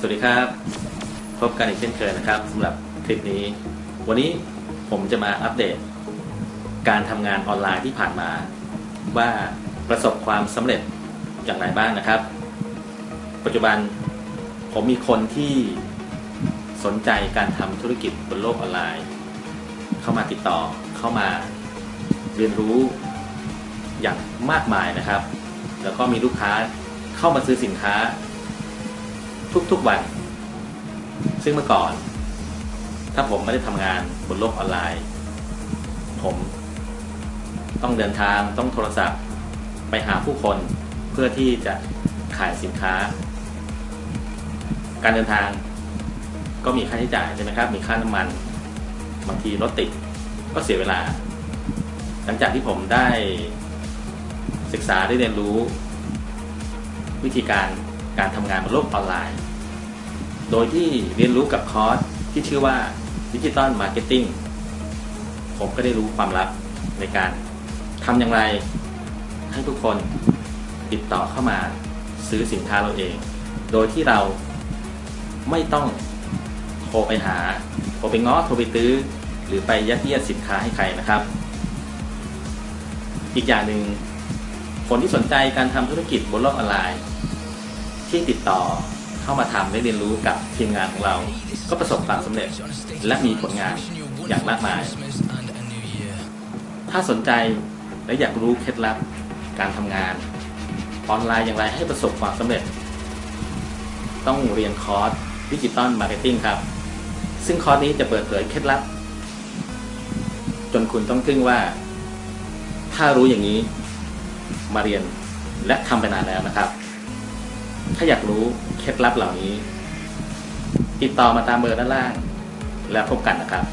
สวัสดีครับ พบกันอีกเช่นเคยนะครับสำหรับคลิปนี้ วันนี้ผมจะมาอัปเดต การทำงานออนไลน์ที่ผ่านมา ว่าประสบความสำเร็จอย่างไรบ้างนะครับ ปัจจุบันผมมีคนที่สนใจการทำธุรกิจบนโลกออนไลน์ เข้ามาติดต่อเข้ามาเรียนรู้อย่างมากมายนะครับ แล้วก็มีลูกค้าเข้ามาซื้อสินค้า ทุกๆวัน ซึ่งเมื่อก่อน ถ้าผมไม่ได้ทำงานบนโลกออนไลน์ ผมต้องเดินทางต้องโทรศัพท์ไปหาผู้คนเพื่อที่จะขายสินค้า การเดินทางก็มีค่าใช้จ่ายใช่ไหมครับ มีค่าน้ำมัน บางทีรถติดก็เสียเวลา หลังจากที่ผมได้ศึกษาได้เรียนรู้ วิธีการการทำงานบนโลกออนไลน์ โดยที่เรียนรู้กับคอร์สที่ชื่อว่าดิจิตอลมาร์เก็ตติ้งผมก็ได้รู้ความลับในการทำอย่างไรให้ทุกคนติดต่อเข้ามาซื้อสินค้าเราเอง โดยที่เราไม่ต้องโทรไปหาโทรไปง้อโทรไปตื้อ หรือไปยัดเยียดสินค้าให้ใครนะครับ อีกอย่างหนึ่งคนที่สนใจการทำธุรกิจบนโลกออนไลน์ ที่ติดต่อ เข้ามาทำได้เรียนรู้กับทีมงานของเรา ก็ประสบความสำเร็จและมีผลงานอย่างมากมาย ถ้าสนใจและอยากรู้เคล็ดลับการทำงาน ออนไลน์อย่างไรให้ประสบความสำเร็จ ต้องเรียนคอร์สดิจิตอลมาร์เก็ตติ้งครับ ซึ่งคอร์สนี้จะเปิดเผยเคล็ดลับ จนคุณต้องทึ่งว่า ถ้ารู้อย่างนี้มาเรียนและทำไปนานแล้วนะครับ ถ้าอยากรู้เคล็ดลับเหล่านี้ ติดต่อมาตามเบอร์ด้านล่าง แล้วพบกันนะครับ